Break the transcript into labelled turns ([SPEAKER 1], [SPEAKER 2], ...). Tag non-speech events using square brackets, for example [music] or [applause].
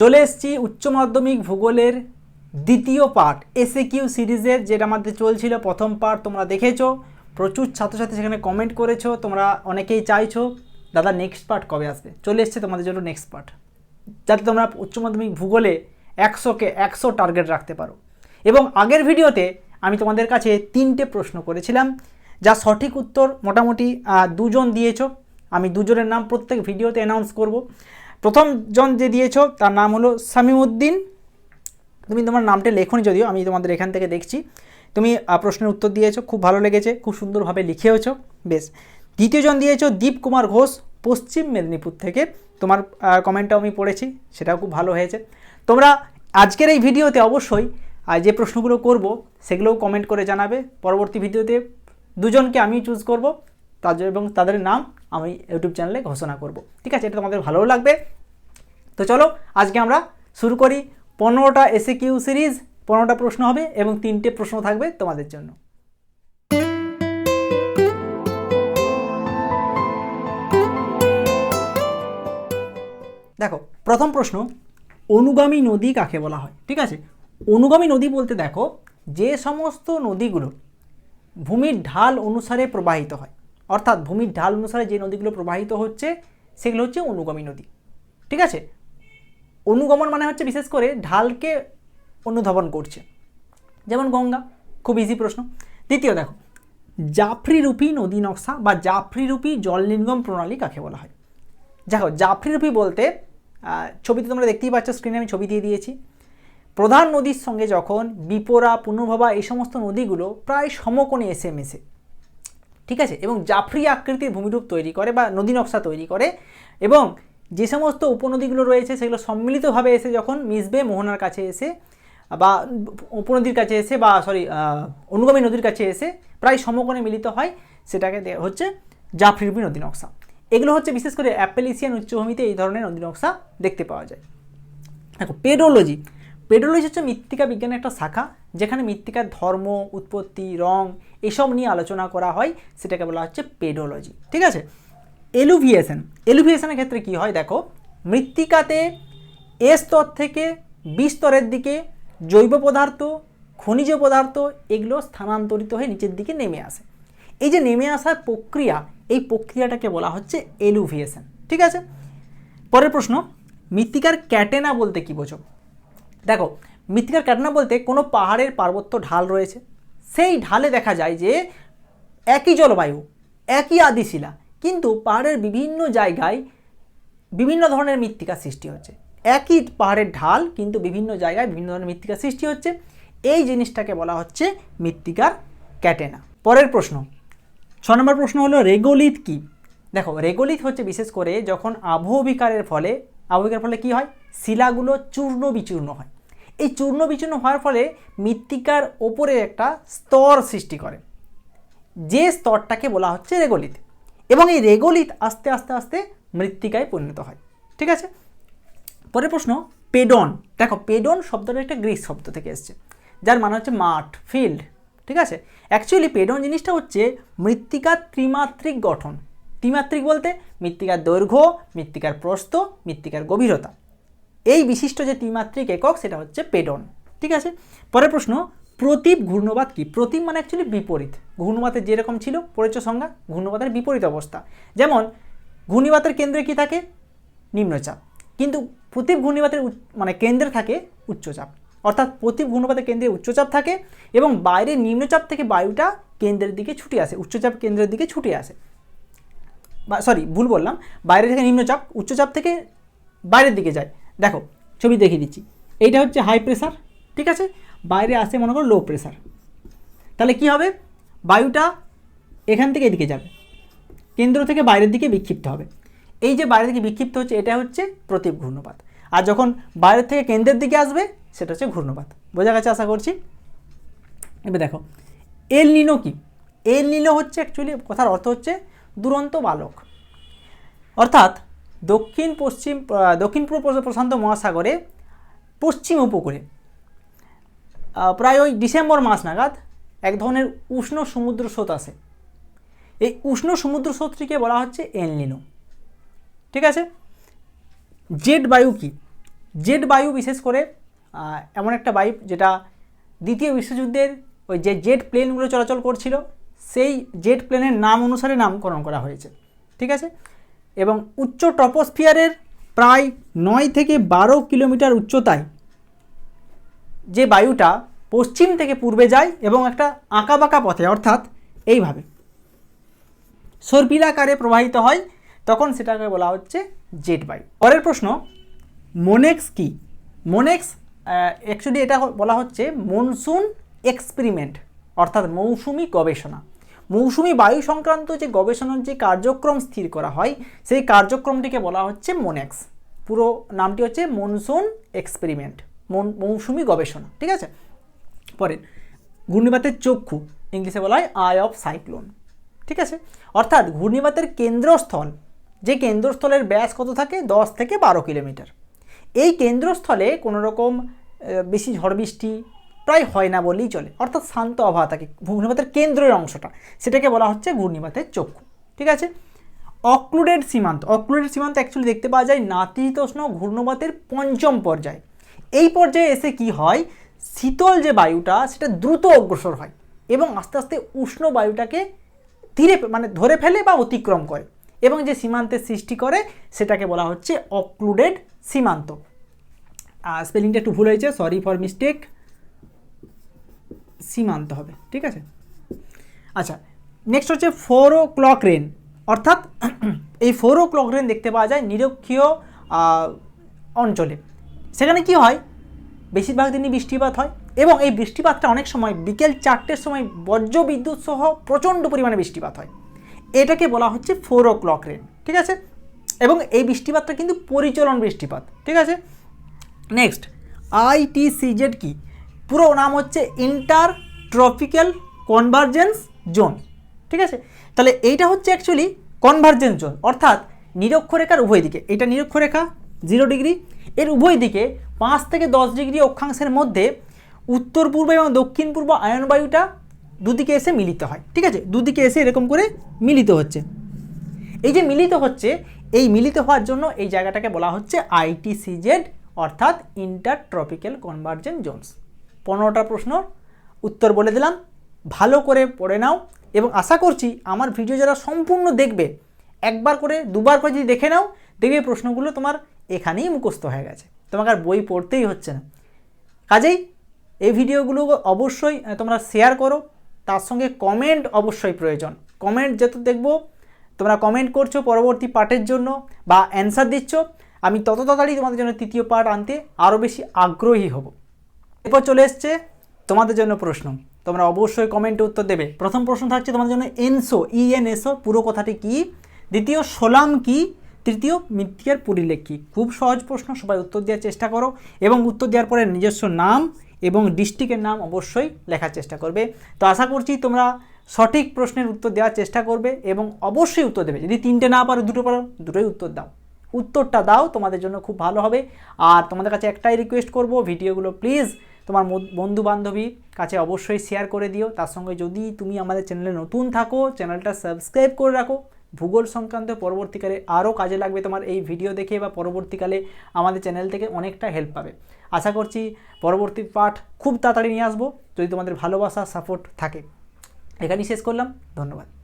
[SPEAKER 1] চলে এসেছি উচ্চ মাধ্যমিক ভূগোলের দ্বিতীয় পার্ট এসএ কিউ সিরিজের, যেটা আমাদের চলছিল প্রথম পার্ট তোমরা দেখেছ। প্রচুর ছাত্রছাত্রী সেখানে কমেন্ট করেছ, তোমরা অনেকেই চাইছো। দাদা নেক্সট পার্ট কবে আসবে? চলে এসছে তোমাদের জন্য নেক্সট পার্ট যাতে তোমরা উচ্চ মাধ্যমিক ভূগোলে একশোকে একশো টার্গেট রাখতে পারো। এবং আগের ভিডিওতে আমি তোমাদের কাছে তিনটে প্রশ্ন করেছিলাম, যা সঠিক উত্তর মোটামুটি দুজন দিয়েছ। আমি দুজনের নাম প্রত্যেক ভিডিওতে অ্যানাউন্স করব। প্রথম জন যে দিয়েছ, তার নাম হলো সামিউদ্দিন তুমি তোমার নামটা লেখনি যদিও, আমি তোমাদের এখান থেকে দেখছি। তুমি প্রশ্নের উত্তর দিয়েছ, খুব ভালো লেগেছে, খুব সুন্দরভাবে লিখেওছো, বেশ। দ্বিতীয়জন দিয়েছ দীপ কুমার ঘোষ, পশ্চিম মেদিনীপুর থেকে। তোমার কমেন্টটাও আমি পড়েছি, সেটাও খুব ভালো হয়েছে। তোমরা আজকের এই ভিডিওতে অবশ্যই যে প্রশ্নগুলো করব, সেগুলোও কমেন্ট করে জানাবে। পরবর্তী ভিডিওতে দুজনকে আমি চুজ করব তাদের এবং তাদের নাম। আমি ইউটিউব চ্যানেলে ঘোষণা করব। ঠিক আছে, এটা তোমাদের ভালোও লাগবে। তো চলো, আজকে আমরা শুরু করি পনেরোটা এসে কিউ সিরিজ পনেরোটা প্রশ্ন হবে এবং তিনটে প্রশ্ন থাকবে তোমাদের জন্য। দেখো, প্রথম প্রশ্ন, অনুগামী নদী কাকে বলা হয়? ঠিক আছে, অনুগামী নদী বলতে দেখো, যে সমস্ত নদীগুলো ভূমির ঢাল অনুসারে প্রবাহিত হয় অর্থাৎ ভূমির ঢাল অনুসারে যে নদীগুলো প্রবাহিত হচ্ছে, সেগুলো হচ্ছে অনুগামী নদী। ঠিক আছে? অনুগমন মানে হচ্ছে, বিশেষ করে ঢালকে অনুধাবন করছে। যেমন গঙ্গা, খুব ইজি প্রশ্ন। দ্বিতীয় দেখো, জাফরিরূপী নদী নকশা বা জাফরিরূপী জল নির্গম প্রণালী কাকে বলা হয়? দেখো, জাফরিরূপী বলতে ছবিতে তোমরা দেখতেই পাচ্ছ স্ক্রিনে আমি ছবি দিয়ে দিয়েছি। প্রধান নদীর সঙ্গে যখন বিপরা, পুনর্ভবা এই সমস্ত নদীগুলো প্রায় সমকোণে এসে মেশে। ঠিক আছে? এবং জাফরি আকৃতির ভূমিরূপ তৈরি করে বা নদী নকশা তৈরি করে এবং যে সমস্ত উপনদীগুলো রয়েছে সেগুলো সম্মিলিতভাবে এসে যখন মিশবে মোহনার কাছে এসে বা উপনদীর কাছে এসে বা সরি অনুগামী নদীর কাছে এসে প্রায় সমকোণে মিলিত হয়, সেটাকে হচ্ছে জাফরিরূপী নদী নকশা। এগুলো হচ্ছে বিশেষ করে অ্যাপেলিসিয়ান উচ্চভূমিতে এই ধরনের নদী নকশা দেখতে পাওয়া যায়। দেখো, পেডোলজি। পেডোলজি হচ্ছে মৃত্তিকা বিজ্ঞানের একটা শাখা, যেখানে মৃত্তিকার ধর্ম, উৎপত্তি, রং এসব নিয়ে আলোচনা করা হয়, সেটাকে বলা হচ্ছে পেডোলজি। ঠিক আছে? এলুভিয়েশন। এলুভিয়েশনের ক্ষেত্রে কি হয় দেখো, মৃত্তিকাতে এ স্তর থেকে বি স্তরের দিকে জৈব পদার্থ, খনিজ পদার্থ এগুলো স্থানান্তরিত হয়ে নিচের দিকে নেমে আসে। এই যে নেমে আসার প্রক্রিয়া, এই প্রক্রিয়াটাকে বলা হচ্ছে এলুভিয়েশন। ঠিক আছে? পরের প্রশ্ন, মৃত্তিকার ক্যাটেনা বলতে কি বোঝো? দেখো, মৃত্তিকার ক্যাটেনা বলতে কোনো পাহাড়ের পার্বত্য ঢাল রয়েছে। সেই ঢালে দেখা যায় যে একই জলবায়ু, একই আদিশিলা, কিন্তু পাহাড়ের বিভিন্ন জায়গায় বিভিন্ন ধরনের মৃত্তিকা সৃষ্টি হচ্ছে। একই পাহাড়ের ঢাল, কিন্তু বিভিন্ন জায়গায় বিভিন্ন ধরনের মৃত্তিকা সৃষ্টি হচ্ছে। এই জিনিসটাকে বলা হচ্ছে মৃত্তিকার ক্যাটেনা। পরের প্রশ্ন, ছ নম্বর প্রশ্ন হলো, রেগোলিথ কি? দেখো, রেগোলিথ হচ্ছে বিশেষ করে যখন আবহবিকারের ফলে আবহবিকারের ফলে কি হয়? শিলাগুলো চূর্ণ বিচূর্ণ হয়। এই চূর্ণ বিচূর্ণ হওয়ার ফলে মৃত্তিকার ওপরে একটা স্তর সৃষ্টি করে। যে স্তরটাকে বলা হচ্ছে রেগোলিথ এবং এই রেগোলিথ আস্তে আস্তে আস্তে মৃত্তিকায় পরিণত হয়। ঠিক আছে? পরের প্রশ্ন, পেডন। দেখো, পেডন শব্দটা একটা গ্রিস শব্দ থেকে এসেছে, যার মানে হচ্ছে মাঠ, ফিল্ড। ঠিক আছে? অ্যাকচুয়ালি পেডন জিনিসটা হচ্ছে মৃত্তিকার ত্রিমাত্রিক গঠন। ত্রিমাত্রিক বলতে মৃত্তিকার দৈর্ঘ্য, মৃত্তিকার প্রস্থ, মৃত্তিকার গভীরতা। এই বিশিষ্ট যে ত্রিমাত্রিক একক, সেটা হচ্ছে পেডন। ঠিক আছে? পরের প্রশ্ন, প্রতীপ ঘূর্ণবাদ কি? প্রতীপ মানে অ্যাকচুয়ালি বিপরীত। ঘূর্ণবাতের যেরকম ছিল পরিচ সংজ্ঞা ঘূর্ণবাতের বিপরীত অবস্থা। যেমন, ঘূর্ণিবাতের কেন্দ্রে কি থাকে? নিম্নচাপ। কিন্তু প্রতীপ ঘূর্ণিবাতের মানে কেন্দ্রে থাকে উচ্চচাপ। অর্থাৎ প্রতীপ ঘূর্ণিবাতের কেন্দ্রে উচ্চচাপ থাকে এবং বাইরে নিম্নচাপ থেকে বায়ুটা কেন্দ্রের দিকে ছুটে আসে, উচ্চচাপ কেন্দ্রের দিকে ছুটে আসে। সরি ভুল বললাম। বাইরে থেকে নিম্নচাপ, উচ্চচাপ থেকে বাইরের দিকে যায়। দেখো, ছবি দেখিয়ে দিচ্ছি। এইটা হচ্ছে হাই প্রেশার ঠিক আছে? বাইরে আসে, মনে করো লো প্রেশার তাহলে কি হবে? বায়ুটা এখান থেকে এদিকে যাবে। কেন্দ্র থেকে বাইরের দিকে বিক্ষিপ্ত হবে। এই যে বাইরে থেকে বিক্ষিপ্ত হচ্ছে, এটা হচ্ছে প্রতীপ ঘূর্ণপাত। আর যখন বাইরের থেকে কেন্দ্রের দিকে আসবে, সেটা হচ্ছে ঘূর্ণপাত। বোঝা গেছে আশা করছি? এবার দেখো, এল নিনো কি? এল নিনো হচ্ছে অ্যাকচুয়ালি কথার অর্থ হচ্ছে দুরন্ত বালক। অর্থাৎ দক্ষিণ পশ্চিম দক্ষিণ পূর্ব প্রশান্ত মহাসাগরে পশ্চিম উপকূলে। প্রায় ওই ডিসেম্বর মাস নাগাদ এক ধরনের উষ্ণ সমুদ্র স্রোত আসে। এই উষ্ণ সমুদ্র স্রোতটিকে বলা হচ্ছে এলনিনো। ঠিক আছে? জেট বায়ু কি? জেট বায়ু বিশেষ করে এমন একটা বায়ু যেটা দ্বিতীয় বিশ্বযুদ্ধের ওই যে জেট প্লেনগুলো চলাচল করছিল, সেই জেট প্লেনের নাম অনুসারে নামকরণ করা হয়েছে। ঠিক আছে? এবং উচ্চ টপোস্ফিয়ারের প্রায় নয় থেকে বারো কিলোমিটার উচ্চতায় যে বায়ুটা পশ্চিম থেকে পূর্বে যায় এবং একটা আঁকাবাঁকা পথে, অর্থাৎ এইভাবে। সর্পিলাকারে প্রবাহিত হয়, তখন সেটাকে বলা হচ্ছে জেট বায়ু। পরের প্রশ্ন, মোনেক্স কি? মোনেক্স অ্যাকচুয়ালি এটা বলা হচ্ছে মনসুন এক্সপেরিমেন্ট, অর্থাৎ মৌসুমি গবেষণা। মৌসুমি বায়ু সংক্রান্ত যে গবেষণার যে কার্যক্রম স্থির করা হয়, সেই কার্যক্রমটিকে বলা হচ্ছে মোনেক্স পুরো নামটি হচ্ছে মনসুন এক্সপেরিমেন্ট মৌসুমি গবেষণা, ঠিক আছে? পরে ঘূর্ণিপাতের চক্ষু, ইংলিশে বলা হয় আই অফ সাইক্লোন ঠিক আছে? অর্থাৎ ঘূর্ণিপাতের কেন্দ্রস্থল, যে কেন্দ্রস্থলের ব্যাস কত থাকে? দশ থেকে বারো কিলোমিটার। এই কেন্দ্রস্থলে কোনো রকম বেশি ঝড় বৃষ্টি প্রায় হয় না বলেই চলে। অর্থাৎ শান্ত আবহাওয়া থাকে। ঘূর্ণিপাতের কেন্দ্রের অংশটা। সেটাকে বলা হচ্ছে ঘূর্ণিপাতের চক্ষু। ঠিক আছে? অক্লুডেড সীমান্ত। অক্লুডেড সীমান্ত অ্যাকচুয়ালি দেখতে পাওয়া যায় নাতিশীতোষ্ণ ঘূর্ণপাতের পঞ্চম পর্যায়ে। এই পর্যায়ে এসে কি হয়? শীতল যে বায়ুটা, সেটা দ্রুত অগ্রসর হয় এবং আস্তে আস্তে উষ্ণ বায়ুটাকে ধীরে মানে ধরে ফেলে বা অতিক্রম করে এবং যে সীমান্তের সৃষ্টি করে, সেটাকে বলা হচ্ছে অক্লুডেড সীমান্ত। স্পেলিংটা একটু ভুল হয়েছে সরি ফর মিস্টেক সীমান্ত হবে, ঠিক আছে? আচ্ছা নেক্সট হচ্ছে ফোর ও ক্লক রেন অর্থাৎ [clears throat] এই ফোর ও ক্লক রেন দেখতে পাওয়া যায় নিরক্ষীয় অঞ্চলে। সেখানে কি হয়? বেশিরভাগ দিনই বৃষ্টিপাত হয় এবং এই বৃষ্টিপাতটা অনেক সময় বিকেল চারটের সময় বজ্র বিদ্যুৎ সহ প্রচণ্ড পরিমাণে বৃষ্টিপাত হয়। এটাকে বলা হচ্ছে ফোর ও ক্লক রেন ঠিক আছে? এবং এই বৃষ্টিপাতটা কিন্তু পরিচলন বৃষ্টিপাত, ঠিক আছে? নেক্সট আইটিসিজেড কি? পুরো নাম হচ্ছে ইন্টার ট্রপিক্যাল কনভার্জেন্স জোন। ঠিক আছে? তাহলে এইটা হচ্ছে অ্যাকচুয়ালি কনভার্জেন্স জোন। অর্থাৎ নিরক্ষরেখার উভয় দিকে। এটা নিরক্ষরেখা জিরো ডিগ্রি এর উভয় দিকে পাঁচ থেকে দশ ডিগ্রি অক্ষাংশের মধ্যে উত্তর পূর্ব এবং দক্ষিণ পূর্ব আয়ন বায়ুটা দুদিকে এসে মিলিত হয়। ঠিক আছে? দুদিকে এসে এরকম করে মিলিত হচ্ছে। এই যে মিলিত হচ্ছে, এই মিলিত হওয়ার জন্য এই জায়গাটাকে বলা হচ্ছে আইটিসিজেড অর্থাৎ ইন্টার ট্রপিক্যাল কনভার্জেন্ট জোনস। পনেরোটা প্রশ্ন উত্তর বলে দিলাম। ভালো করে পড়ে নাও এবং আশা করছি আমার ভিডিও যারা সম্পূর্ণ দেখবে, একবার করে, দুবার করে যদি দেখে নাও, দেখবে প্রশ্নগুলো তোমার এখানেই মুখস্থ হয়ে গেছে। তোমাকে আর বই পড়তেই হচ্ছে না। কাজেই এই ভিডিওগুলো অবশ্যই তোমরা শেয়ার করো। তার সঙ্গে কমেন্ট অবশ্যই প্রয়োজন। কমেন্ট যত দেখব, তোমরা কমেন্ট করছ পরবর্তী পার্টের জন্য বা অ্যান্সার দিচ্ছ, আমি তত তাড়াতাড়ি তোমাদের জন্য তৃতীয় পার্ট আনতে আরও বেশি আগ্রহী হব। এরপর চলে এসছে তোমাদের জন্য প্রশ্ন। তোমরা অবশ্যই কমেন্টে উত্তর দেবে। প্রথম প্রশ্ন থাকছে তোমাদের জন্য এনসো ইএনএসও পুরো কথাটি কি? দ্বিতীয়, সোলাম কি? তৃতীয়, মিথ্যার পরিলেখ। কি খুব সহজ প্রশ্ন, সবাই উত্তর দেওয়ার চেষ্টা করো এবং উত্তর দেওয়ার পরে নিজস্ব নাম এবং ডিস্ট্রিক্টের নাম অবশ্যই লেখার চেষ্টা করবে। তো আশা করছি তোমরা সঠিক প্রশ্নের উত্তর দেওয়ার চেষ্টা করবে এবং অবশ্যই উত্তর দেবে। যদি তিনটে না পারো, দুটো পারো, দুটোই উত্তর দাও। উত্তরটা দাও, তোমাদের জন্য খুব ভালো হবে। আর তোমাদের কাছে একটাই রিকোয়েস্ট করব ভিডিওগুলো প্লিজ তোমার বন্ধু বান্ধবী কাছে অবশ্যই শেয়ার করে দিও। তার সঙ্গে যদি তুমি আমাদের চ্যানেলে নতুন থাকো চ্যানেলটা সাবস্ক্রাইব করে রাখো। ভূগোল সংক্রান্ত পরবর্তীকালে আরও কাজে লাগবে তোমার এই ভিডিও দেখে বা পরবর্তীকালে আমাদের চ্যানেল থেকে অনেকটা হেল্প পাবে। আশা করছি পরবর্তী পাঠ খুব তাড়াতাড়ি নিয়ে আসব। যদি তোমাদের ভালোবাসা সাপোর্ট থাকে। এখানেই শেষ করলাম। ধন্যবাদ।